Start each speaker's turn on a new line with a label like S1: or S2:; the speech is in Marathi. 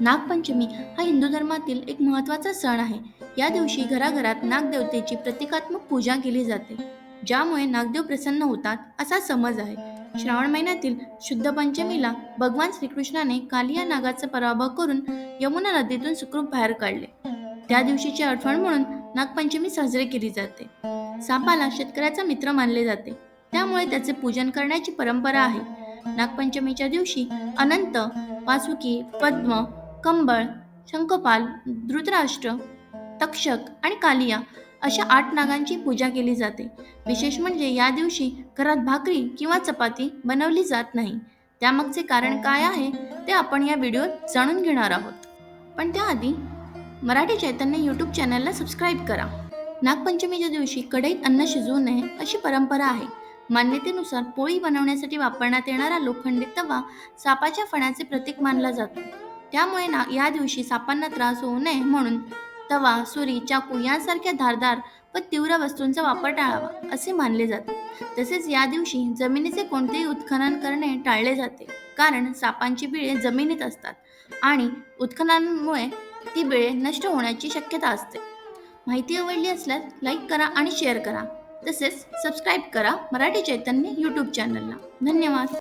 S1: नागपंचमी हा हिंदू धर्मातील एक महत्त्वाचा सण आहे. या दिवशी घराघरात नागदेवतेची प्रतिकात्मक पूजा केली जाते ज्यामुळे नागदेव प्रसन्न होतात असा समज आहे. श्रावण महिन्यातील शुद्ध पंचमीला भगवान श्रीकृष्णाने कालिया नागाचा पराभव करून यमुना नदीतून सुखरूप बाहेर काढले. त्या दिवशीची आठवण म्हणून नागपंचमी साजरी केली जाते. सापाला शेतकऱ्याचा मित्र मानले जाते. त्यामुळे त्याचे पूजन करण्याची परंपरा आहे. नागपंचमीच्या दिवशी अनंत वासुकी पद्म कंबळ शंखपाल धृतराष्ट्र तक्षक आणि कालिया अशा आठ नागांची पूजा केली जाते. विशेष म्हणजे या दिवशी घरात भाकरी किंवा चपाती बनवली जात नाही. त्यामागचे कारण काय आहे ते आपण या व्हिडिओत जाणून घेणार आहोत. पण त्याआधी मराठी चैतन्य यूट्यूब चॅनलला सबस्क्राईब करा. नागपंचमीच्या दिवशी कढईत अन्न शिजवू नये अशी परंपरा आहे. मान्यतेनुसार पोळी बनवण्यासाठी वापरण्यात येणारा लोखंडी तवा सापाच्या फण्याचे प्रतीक मानला जातो. त्यामुळे ना या दिवशी सापांना त्रास होऊ नये म्हणून तवा सुरी चाकू यांसारख्या धारदार व तीव्र वस्तूंचा वापर टाळावा असे मानले जाते. तसेच या दिवशी जमिनीचे कोणतेही उत्खनन करणे टाळले जाते कारण सापांची बिळे जमिनीत असतात आणि उत्खननामुळे ती बिळे नष्ट होण्याची शक्यता असते. माहिती आवडली असल्यास लाईक करा आणि शेअर करा. तसेच सबस्क्राईब करा मराठी चैतन्य यूट्यूब चॅनलला. धन्यवाद.